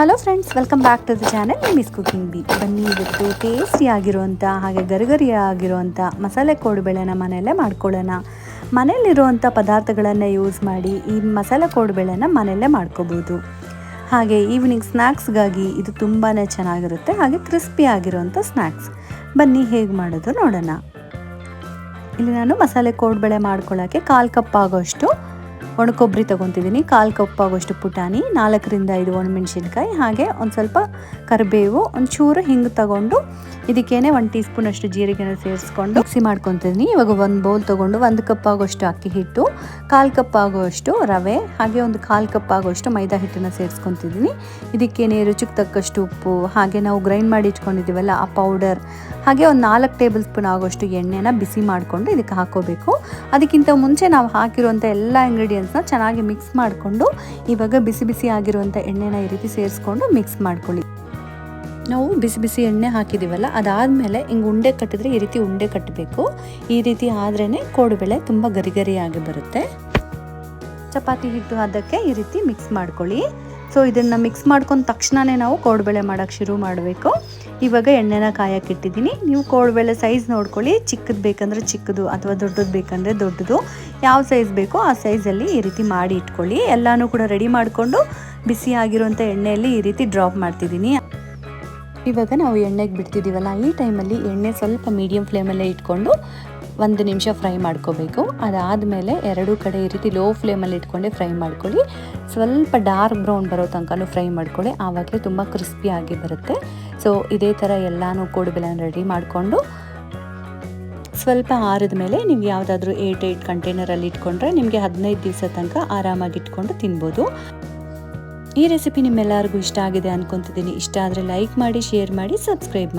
Hello friends welcome back to the channel miss cooking B ಬನ್ನಿ, ಇವತ್ತು tasty ಆಗಿರುವಂಥ ಹಾಗೆ ಗರಿಗರಿ ಆಗಿರುವಂಥ ಮಸಾಲೆ ಕೋಡುಬೇಳೆನ ಮನೆಯಲ್ಲೇ ಮಾಡ್ಕೊಳ್ಳೋಣ. ಮನೆಯಲ್ಲಿರುವಂಥ ಪದಾರ್ಥಗಳನ್ನು ಯೂಸ್ ಮಾಡಿ ಈ ಮಸಾಲೆ ಕೋಡುಬೇಳೆನ ಮನೆಯಲ್ಲೇ ಮಾಡ್ಕೋಬೋದು. ಹಾಗೆ ಈವ್ನಿಂಗ್ ಸ್ನ್ಯಾಕ್ಸ್ಗಾಗಿ ಇದು ತುಂಬಾ ಚೆನ್ನಾಗಿರುತ್ತೆ. ಹಾಗೆ ಕ್ರಿಸ್ಪಿ ಆಗಿರುವಂಥ ಸ್ನ್ಯಾಕ್ಸ್ ಬನ್ನಿ, ಹೇಗೆ ಮಾಡೋದು ನೋಡೋಣ. ಇಲ್ಲಿ ನಾನು ಮಸಾಲೆ ಕೋಡುಬೇಳೆ ಮಾಡ್ಕೊಳ್ಳೋಕ್ಕೆ ಕಾಲು ಕಪ್ ಆಗೋಷ್ಟು ಒಣಕೊಬ್ಬರಿ ತೊಗೊತಿದ್ದೀನಿ. ಕಾಲು ಕಪ್ ಆಗೋಷ್ಟು ಪುಟಾಣಿ, ನಾಲ್ಕರಿಂದ ಐದು ಒಣಮೆಣಸಿನ್ಕಾಯಿ, ಹಾಗೆ ಒಂದು ಸ್ವಲ್ಪ ಕರಿಬೇವು, ಒಂಚೂರು ಹಿಂಗೆ ತಗೊಂಡು ಇದಕ್ಕೇನೆ ಒಂದು ಟೀ ಸ್ಪೂನ್ ಅಷ್ಟು ಜೀರಿಗೆನ ಸೇರಿಸ್ಕೊಂಡು ಮಿಕ್ಸಿ ಮಾಡ್ಕೊತಿದ್ದೀನಿ. ಇವಾಗ ಒಂದು ಬೌಲ್ ತೊಗೊಂಡು ಒಂದು ಕಪ್ ಆಗೋಷ್ಟು ಅಕ್ಕಿ ಹಿಟ್ಟು, ಕಾಲು ಕಪ್ ಆಗೋಷ್ಟು ರವೆ, ಹಾಗೆ ಒಂದು ಕಾಲು ಕಪ್ ಆಗೋಷ್ಟು ಮೈದಾ ಹಿಟ್ಟನ್ನು ಸೇರಿಸ್ಕೊತಿದ್ದೀನಿ. ಇದಕ್ಕೇನೆ ರುಚಿಗೆ ತಕ್ಕಷ್ಟು ಉಪ್ಪು, ಹಾಗೆ ನಾವು ಗ್ರೈಂಡ್ ಮಾಡಿ ಇಟ್ಕೊಂಡಿದ್ದೀವಲ್ಲ ಆ ಪೌಡರ್, ಹಾಗೆ ಒಂದು ನಾಲ್ಕು ಟೇಬಲ್ ಸ್ಪೂನ್ ಆಗೋಷ್ಟು ಎಣ್ಣೆನ ಬಿಸಿ ಮಾಡಿಕೊಂಡು ಇದಕ್ಕೆ ಹಾಕೋಬೇಕು. ಅದಕ್ಕಿಂತ ಮುಂಚೆ ನಾವು ಹಾಕಿರುವಂಥ ಎಲ್ಲ ಇಂಗ್ರೀಡಿಯೆಂಟ್ಸ್ನ ಚೆನ್ನಾಗಿ ಮಿಕ್ಸ್ ಮಾಡಿಕೊಂಡು ಇವಾಗ ಬಿಸಿ ಬಿಸಿ ಆಗಿರುವಂಥ ಎಣ್ಣೆನ ಈ ರೀತಿ ಸೇರಿಸ್ಕೊಂಡು ಮಿಕ್ಸ್ ಮಾಡ್ಕೊಳ್ಳಿ. ನಾವು ಬಿಸಿ ಬಿಸಿ ಎಣ್ಣೆ ಹಾಕಿದ್ದೀವಲ್ಲ, ಅದಾದಮೇಲೆ ಹಿಂಗೆ ಉಂಡೆ ಕಟ್ಟಿದ್ರೆ ಈ ರೀತಿ ಉಂಡೆ ಕಟ್ಟಬೇಕು. ಈ ರೀತಿ ಆದ್ರೇ ಕೋಡುಬೇಳೆ ತುಂಬ ಗರಿಗರಿಯಾಗಿ ಬರುತ್ತೆ. ಚಪಾತಿ ಹಿಟ್ಟು ಅದಕ್ಕೆ ಈ ರೀತಿ ಮಿಕ್ಸ್ ಮಾಡ್ಕೊಳ್ಳಿ. ಸೊ ಇದನ್ನು ಮಿಕ್ಸ್ ಮಾಡ್ಕೊಂಡು ತಕ್ಷಣವೇ ನಾವು ಕೋಡುಬೇಳೆ ಮಾಡೋಕ್ಕೆ ಶುರು ಮಾಡಬೇಕು. ಇವಾಗ ಎಣ್ಣೆನ ಕಾಯಕ್ಕಿಟ್ಟಿದ್ದೀನಿ ನೀವು ಕೋಡುಬೇಳೆ ಸೈಜ್ ನೋಡ್ಕೊಳ್ಳಿ. ಚಿಕ್ಕದು ಬೇಕಂದ್ರೆ ಚಿಕ್ಕದು ಅಥವಾ ದೊಡ್ಡದು ಬೇಕಂದರೆ ದೊಡ್ಡದು. ಯಾವ ಸೈಜ್ ಬೇಕೋ ಆ ಸೈಜಲ್ಲಿ ಈ ರೀತಿ ಮಾಡಿ ಇಟ್ಕೊಳ್ಳಿ. ಎಲ್ಲನೂ ಕೂಡ ರೆಡಿ ಮಾಡಿಕೊಂಡು ಬಿಸಿ ಆಗಿರುವಂಥ ಎಣ್ಣೆಯಲ್ಲಿ ಈ ರೀತಿ ಡ್ರಾಪ್ ಮಾಡ್ತಿದ್ದೀನಿ. ಇವಾಗ ನಾವು ಎಣ್ಣೆಗೆ ಬಿಡ್ತಿದ್ದೀವಲ್ಲ ಈ ಟೈಮಲ್ಲಿ ಎಣ್ಣೆ ಸ್ವಲ್ಪ ಮೀಡಿಯಮ್ ಫ್ಲೇಮಲ್ಲೇ ಇಟ್ಕೊಂಡು ಒಂದು ನಿಮಿಷ ಫ್ರೈ ಮಾಡ್ಕೋಬೇಕು. ಅದಾದಮೇಲೆ ಎರಡೂ ಕಡೆ ಈ ರೀತಿ ಲೋ ಫ್ಲೇಮಲ್ಲಿ ಇಟ್ಕೊಂಡೆ ಫ್ರೈ ಮಾಡ್ಕೊಳ್ಳಿ. ಸ್ವಲ್ಪ ಡಾರ್ಕ್ ಬ್ರೌನ್ ಬರೋ ತನಕನೂ ಫ್ರೈ ಮಾಡ್ಕೊಳ್ಳಿ. ಆವಾಗಲೇ ತುಂಬ ಕ್ರಿಸ್ಪಿಯಾಗಿ ಬರುತ್ತೆ. ಸೊ, ಇದೇ ಥರ ಎಲ್ಲನೂ ಕೋಡುಬೆಲೆನ ರೆಡಿ ಮಾಡಿಕೊಂಡು ಸ್ವಲ್ಪ ಆರಿದ ಮೇಲೆ ನೀವು ಯಾವುದಾದ್ರೂ ಏಟ್ ಏಟ್ ಕಂಟೈನರಲ್ಲಿ ಇಟ್ಕೊಂಡ್ರೆ ನಿಮಗೆ ಹದಿನೈದು ದಿವಸ ತನಕ ಆರಾಮಾಗಿ ಇಟ್ಕೊಂಡು ತಿನ್ಬೋದು. ಈ ರೆಸಿಪಿ ನಿಮ್ಮೆಲ್ಲರಿಗೂ ಇಷ್ಟ ಆಗಿದೆ ಅನ್ಕೊತಿದ್ದೀನಿ. ಇಷ್ಟ ಆದರೆ ಲೈಕ್ ಮಾಡಿ, ಶೇರ್ ಮಾಡಿ, ಸಬ್ಸ್ಕ್ರೈಬ್ ಮಾಡಿ.